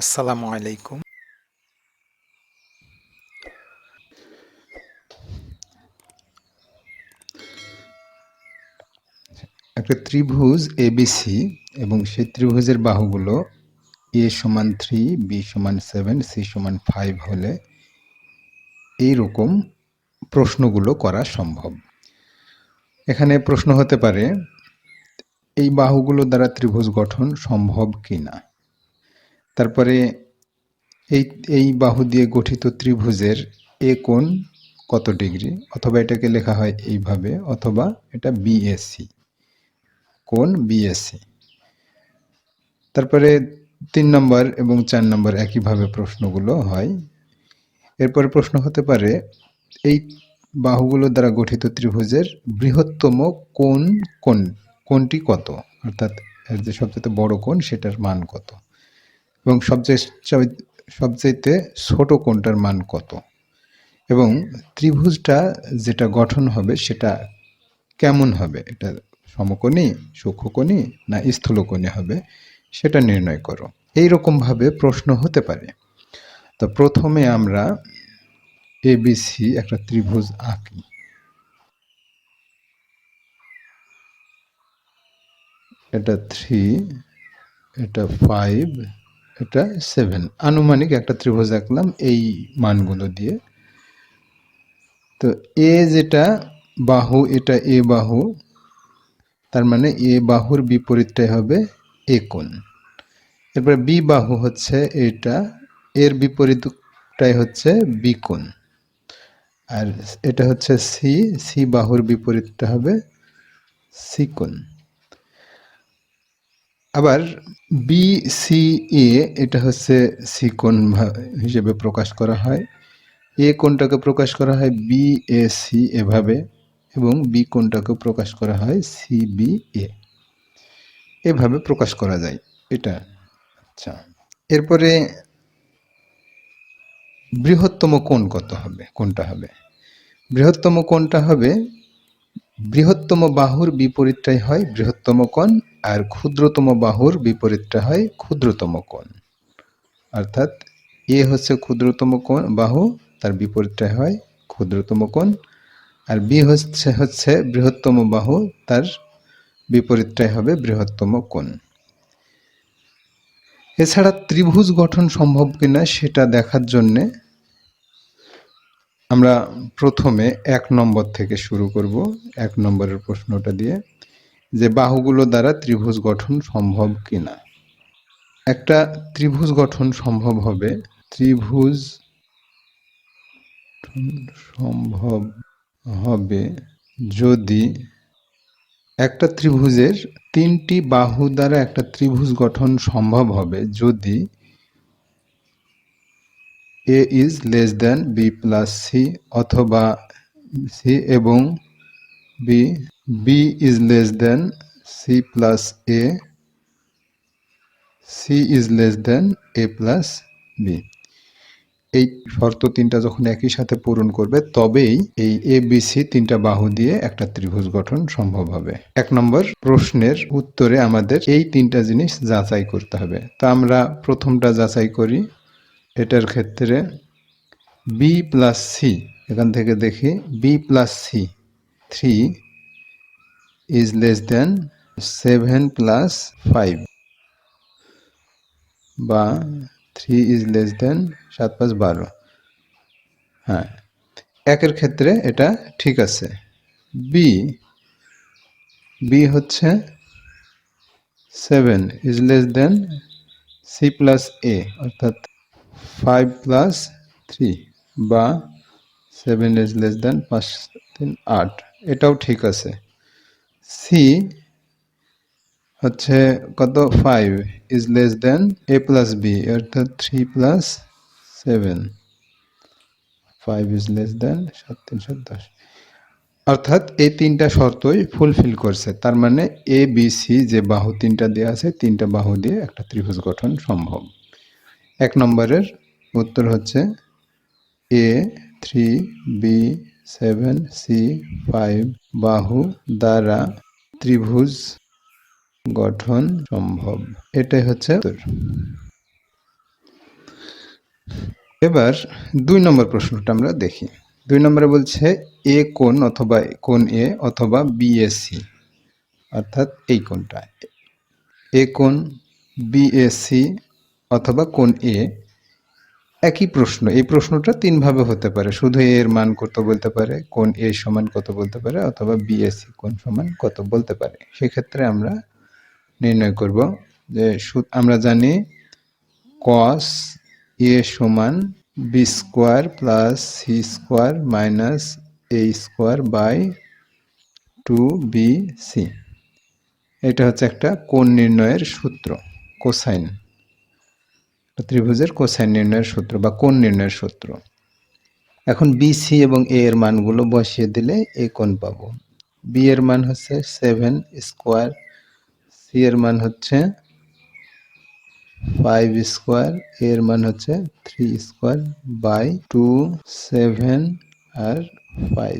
আসসালামু আলাইকুম। একটা ত্রিভুজ এবিসি এবং সেই ত্রিভুজের বাহুগুলো এ সমান থ্রি বি সমান সেভেন সি সমান ফাইভ হলে এইরকম প্রশ্নগুলো করা সম্ভব। এখানে প্রশ্ন হতে পারে, এই বাহুগুলো দ্বারা ত্রিভুজ গঠন সম্ভব কি না তারপরে এই এই বাহু দিয়ে গঠিত ত্রিভুজের এ কোণ কত ডিগ্রি? অথবা এটাকে লেখা হয় এইভাবে, অথবা এটা বিএসসি কোণ বিএসসি তারপরে তিন নম্বর এবং চার নম্বর একইভাবে প্রশ্নগুলো হয়। এরপরে প্রশ্ন হতে পারে, এই বাহুগুলো দ্বারা গঠিত ত্রিভুজের বৃহত্তম কোণ, কোণটি কত? অর্থাৎ এর যে সবচেয়ে বড় কোণ, সেটার মান কত? এবং সবচেয়ে সব- সবচাইতে ছোট কোণটার মান কত? এবং ত্রিভুজটা যেটা গঠন হবে সেটা কেমন হবে? এটা সমকোণী, সূক্ষ্মকোণী না স্থূলকোণী হবে? সেটা নির্ণয় করো। এই ভাবে প্রশ্ন হতে পারে। তো প্রথমে আমরা এবিসি একটা ত্রিভুজ আঁকি। এটা থ্রি এটা ফাইভ এটা সেভেন আনুমানিক একটা ত্রিভুজ আঁকলাম এই মানগুলো দিয়ে। তো এ যেটা বাহু, এটা এ বাহু, তার মানে এ বাহুর বিপরীতটাই হবে এ কোণ। এরপরে বি বাহু হচ্ছে এটা, এর বিপরীতটাই হচ্ছে বি কোণ। আর এটা হচ্ছে সি সি বাহুর বিপরীতটা হবে সি কোণ। আবার বি সি এ এটা হচ্ছে সি ভা- হিসেবে প্রকাশ করা হয়। এ কোণটাকে প্রকাশ করা হয়? বি এ সি এভাবে এবং বি কোণটাকে প্রকাশ করা হয়? সি বি এ এভাবে প্রকাশ করা যায়। এটা আচ্ছা। এরপরে বৃহত্তম কোণ কত হবে? কোনটা হবে? বৃহত্তম কোণটা হবে বৃহত্তম বাহুর বিপরীতটাই হয় বৃহত্তম কোণ, আর ক্ষুদ্রতম বাহুর বিপরীতটা হয় ক্ষুদ্রতম কোণ। অর্থাৎ এ হচ্ছে ক্ষুদ্রতম কোণ, বাহু, তার বিপরীতটা হয় ক্ষুদ্রতম কোণ, আর বি হচ্ছে হচ্ছে বৃহত্তম বাহু, তার বিপরীতটাই হবে বৃহত্তম কোণ। এছাড়া ত্রিভুজ গঠন সম্ভব কিনা সেটা দেখার জন্যে আমরা প্রথমে এক নম্বর থেকে শুরু করব, এক নম্বরের প্রশ্নটা দিয়ে, যে বাহুগুলো দ্বারা ত্রিভুজ গঠন সম্ভব কিনা? একটা ত্রিভুজ গঠন সম্ভব হবে, ত্রিভুজ সম্ভব হবে যদি একটা ত্রিভুজের তিনটি বাহু দ্বারা একটা ত্রিভুজ গঠন সম্ভব হবে, যদি A is less than B plus C অথবা সি এবং B B is less than C plus A C is less than A plus B এই শর্ত তিনটা যখন একই সাথে পূরণ করবে, তবেই এই এ বি সি তিনটা বাহু দিয়ে একটা ত্রিভুজ গঠন সম্ভব হবে। এক নম্বর প্রশ্নের উত্তরে আমাদের এই তিনটা জিনিস যাচাই করতে হবে। তা আমরা প্রথমটা যাচাই করি। এটার ক্ষেত্রে বি প্লাস সি এখান থেকে দেখি B plus C three is less than seven plus five বা থ্রি ইজ লেস দেন সাত পাঁচ বারো। হ্যাঁ একের ক্ষেত্রে এটা ঠিক আছে। বি বি হচ্ছে seven is less than C plus A অর্থাৎ ফাইভ প্লাস থ্রি বা সেভেন ইজ লেস দেন পাঁচ তিন আট এটাও ঠিক আছে। সি হচ্ছে কত? Five is less than A plus B অর্থাৎ three plus seven five is less than সাত, তিন, সাত, দশ। অর্থাৎ এই তিনটা শর্তই ফুলফিল করছে। তার মানে এ বি সি যে বাহু তিনটা দেওয়া আছে, তিনটা বাহু দিয়ে একটা ত্রিভুজ গঠন সম্ভব। এক নম্বরের উত্তর হচ্ছে A three B seven C five বাহু দ্বারা ত্রিভুজ গঠন সম্ভব। এটাই হচ্ছে এবার দুই নম্বর প্রশ্নটা আমরা দেখি। দুই নম্বরে বলছে এ কোণ অথবা কোণ এ অথবা বিএসি অর্থাৎ এই কোণটা। এ কোণ বিএসি অথবা কোণ এ, একই প্রশ্ন। এই প্রশ্নটা তিনভাবে হতে পারে। শুধু এর মান কত বলতে পারে, কোন এ সমান কত বলতে পারে, অথবা বিএসসি কোন সমান কত বলতে পারে। সেক্ষেত্রে আমরা নির্ণয় করব যে আমরা জানি কস এ সমান B square plus C square minus A square by two B C এটা হচ্ছে একটা কোণ নির্ণয়ের সূত্র কোসাইন ত্রিভুজের কোসাইন নির্ণয়ের সূত্র বা কোণ নির্ণয়ের সূত্র। এখন বি সি এবং এ এর মানগুলো বসিয়ে দিলে এ কোণ পাবো। বি এর মান হচ্ছে সেভেন স্কোয়ার সি এর মান হচ্ছে ফাইভ স্কোয়ার এর মান হচ্ছে three square by two seven R five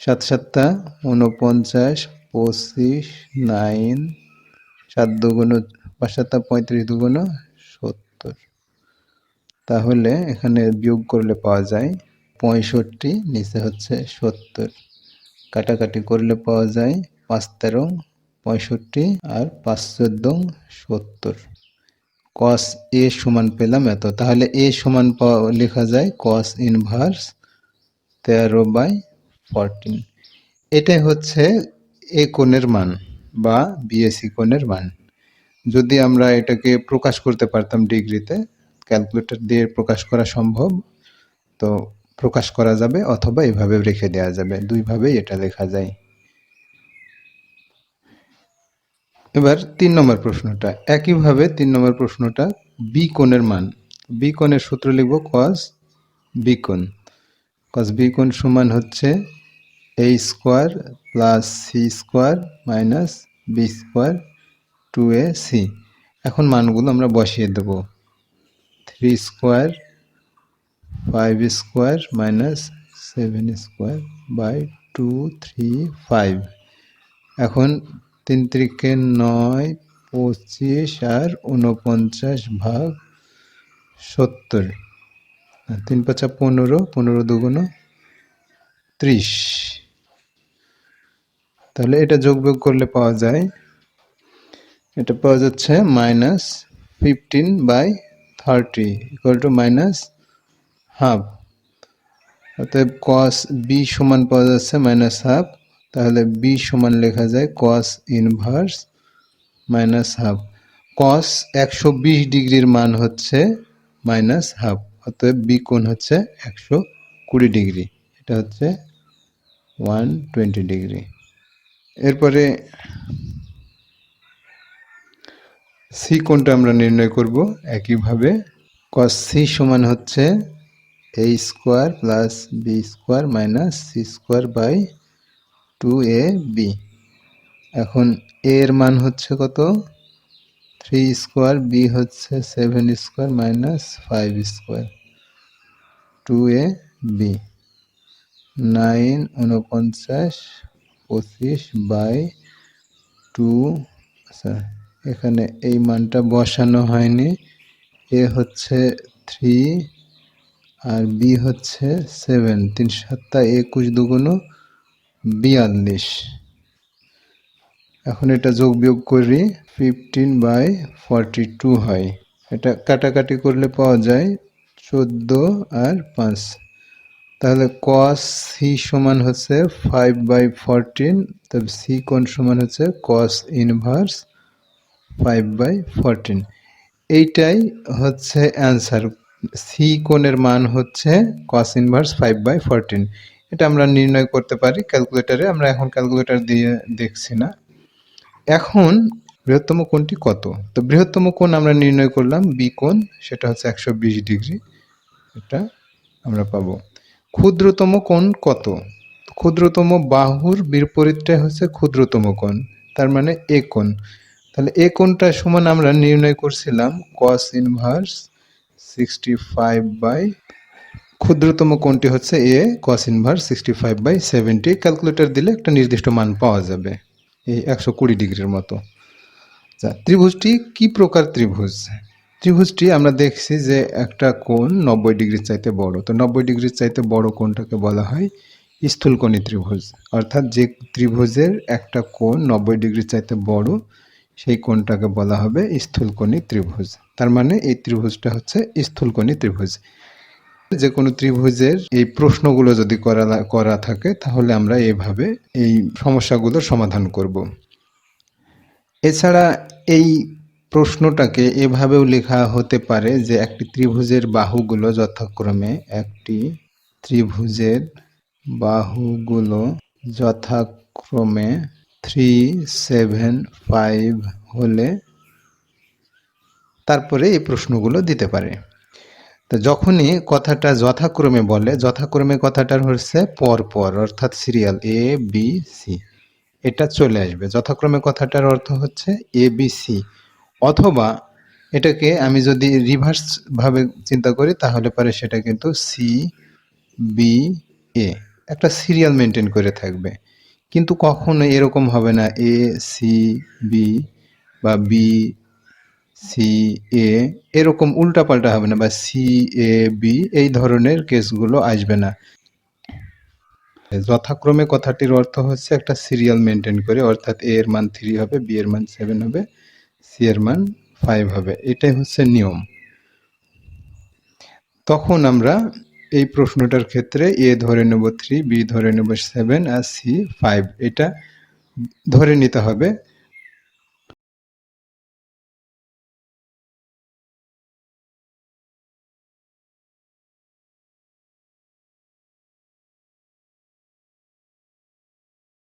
সাত সাতটা উনপঞ্চাশ পঁচিশ নাইন সাত দুগুণ, পাঁচ সাতটা, পঁয়ত্রিশ দুগুণ সত্তর। তাহলে এখানে বিয়োগ করলে পাওয়া যায় পঁয়ষট্টি, নিচে হচ্ছে সত্তর। কাটাকাটি করলে পাওয়া যায় পাঁচ তেরো, পঁয়ষট্টি আর পাঁচ চোদ্দ, সত্তর। কস এ সমান পেলাম এত। তাহলে এ সমান লেখা যায় কস ইনভার্স তেরো বাই ফরটিন এটাই হচ্ছে এ কোণের মান বা বিএসি কোণের মান। যদি আমরা এটাকে প্রকাশ করতে পারতাম ডিগ্রিতে, ক্যালকুলেটর দিয়ে প্রকাশ করা সম্ভব, তো প্রকাশ করা যাবে অথবা এভাবে রেখে দেওয়া যাবে। দুইভাবেই এটা লেখা যায়। এবার তিন নম্বর প্রশ্নটা। একইভাবে তিন নম্বর প্রশ্নটা বি কোণের মান। বি কোণের সূত্র লিখব কস বি কোণ। কস বি কোণ সমান হচ্ছে A square plus C square minus B square two A C এখন মানগুলো আমরা বসিয়ে দেব। Three square five square minus seven square by two three five এখন তিন তিরিকে নয়, পঁচিশ আর উনপঞ্চাশ ভাগ সত্তর। তিন পাঁচা পনেরো পনেরো দুগুণ ত্রিশ। তাহলে এটা যোগ বিয়োগ করলে পাওয়া যায় এটা পাওয়া যাচ্ছে minus fifteen by thirty equal to minus half অতএব কস বি সমান পাওয়া যাচ্ছে মাইনাস হাফ তাহলে বি সমান লেখা যায় cos inverse minus half cos একশো বিশ ডিগ্রির মান হচ্ছে মাইনাস হাফ অতএব বি কোণ হচ্ছে একশো কুড়ি ডিগ্রি, এটা হচ্ছে ওয়ান টোয়েন্টি ডিগ্রি। এরপরে সি কোনটা আমরা নির্ণয় করব একইভাবে কস সি সমান হচ্ছে A square plus B square minus C square by two A B এখন এর মান হচ্ছে কত? থ্রি স্কোয়ার বি হচ্ছে seven square minus five square two A B nine উনপঞ্চাশ পঁচিশ বাই টু আচ্ছা এখানে এই মানটা বসানো হয়নি। এ হচ্ছে থ্রি আর বি হচ্ছে সেভেন তিন সাতটা একুশ দুগুণ বিয়াল্লিশ। এখন এটা যোগ বিয়োগ করি ফিফটিন বাই ফর্টি টু হয়। এটা কাটাকাটি করলে পাওয়া যায় চোদ্দ আর পাঁচ। তাহলে কস সি সমান হচ্ছে ফাইভ বাই ফরটিন তবে সি কোন সমান হচ্ছে cos inverse five by fourteen এইটাই হচ্ছে অ্যান্সার সি কোণের মান হচ্ছে cos inverse five by fourteen এটা আমরা নির্ণয় করতে পারি ক্যালকুলেটারে আমরা এখন ক্যালকুলেটর দিয়ে দেখছি না। এখন বৃহত্তম কোণটি কত? তো বৃহত্তম কোণ আমরা নির্ণয় করলাম বি কোণ, সেটা হচ্ছে একশো বিশ ডিগ্রি। এটা আমরা পাবো। ক্ষুদ্রতম কোণ কত? ক্ষুদ্রতম বাহুর বিপরীতটাই হচ্ছে ক্ষুদ্রতম কোণ, তার মানে এ কোণ। তাহলে এ কোনটা সমান আমরা নির্ণয় করছিলাম cos inverse sixty five by ক্ষুদ্রতম কোণটি হচ্ছে A cos inverse sixty five by seventy calculator দিলে একটা নির্দিষ্ট মান পাওয়া যাবে, এই একশো কুড়ি ডিগ্রির মতো। আচ্ছা ত্রিভুজটি কি প্রকার ত্রিভুজ? ত্রিভুজটি আমরা দেখছি যে একটা কোণ নব্বই ডিগ্রির চাইতে বড়। তো নব্বই ডিগ্রির চাইতে বড় কোণটাকে বলা হয় স্থূলকোণী ত্রিভুজ। অর্থাৎ যে ত্রিভুজের একটা কোণ নব্বই ডিগ্রির চাইতে বড় সেই কোণটাকে বলা হবে স্থূলকোণী ত্রিভুজ। তার মানে এই ত্রিভুজটা হচ্ছে স্থূলকোণী ত্রিভুজ। যে কোনো ত্রিভুজের এই প্রশ্নগুলো যদি করা করা থাকে, তাহলে আমরা এভাবে এই সমস্যাগুলোর সমাধান করব। এছাড়া এই প্রশ্নটাকে এভাবেও লেখা হতে পারে যে একটি ত্রিভুজের বাহুগুলো যথাক্রমে একটি ত্রিভুজের বাহুগুলো যথাক্রমে থ্রি সেভেন ফাইভ হলে তারপরে এই প্রশ্নগুলো দিতে পারে। তো যখনই কথাটা যথাক্রমে বলে, যথাক্রমে কথাটার হচ্ছে পর পর অর্থাৎ সিরিয়াল এ বি সি এটা চলে আসবে। যথাক্রমে কথাটার অর্থ হচ্ছে এ বি সি অথবা এটাকে আমি যদি রিভার্স ভাবে চিন্তা করি, তাহলে পরে সেটা কিন্তু সি বি এ একটা সিরিয়াল মেনটেন করে থাকবে। কিন্তু কখনো এরকম হবে না। এ সি বি বা বি সি এ এরকম উল্টাপাল্টা হবে না বা সি এ বি এই ধরনের কেসগুলো আসবে না। যথাক্রমে কথাটির অর্থ হচ্ছে একটা সিরিয়াল মেনটেন করে, অর্থাৎ এ এর মান থ্রি হবে বি এর মান সেভেন হবে সি এর মান ফাইভ হবে। এটাই হচ্ছে নিয়ম। তখন আমরা এই প্রশ্নটার ক্ষেত্রে এ ধরে নেব থ্রি বি ধরে নেব সেভেন আর সি ফাইভ এটা ধরে নিতে হবে।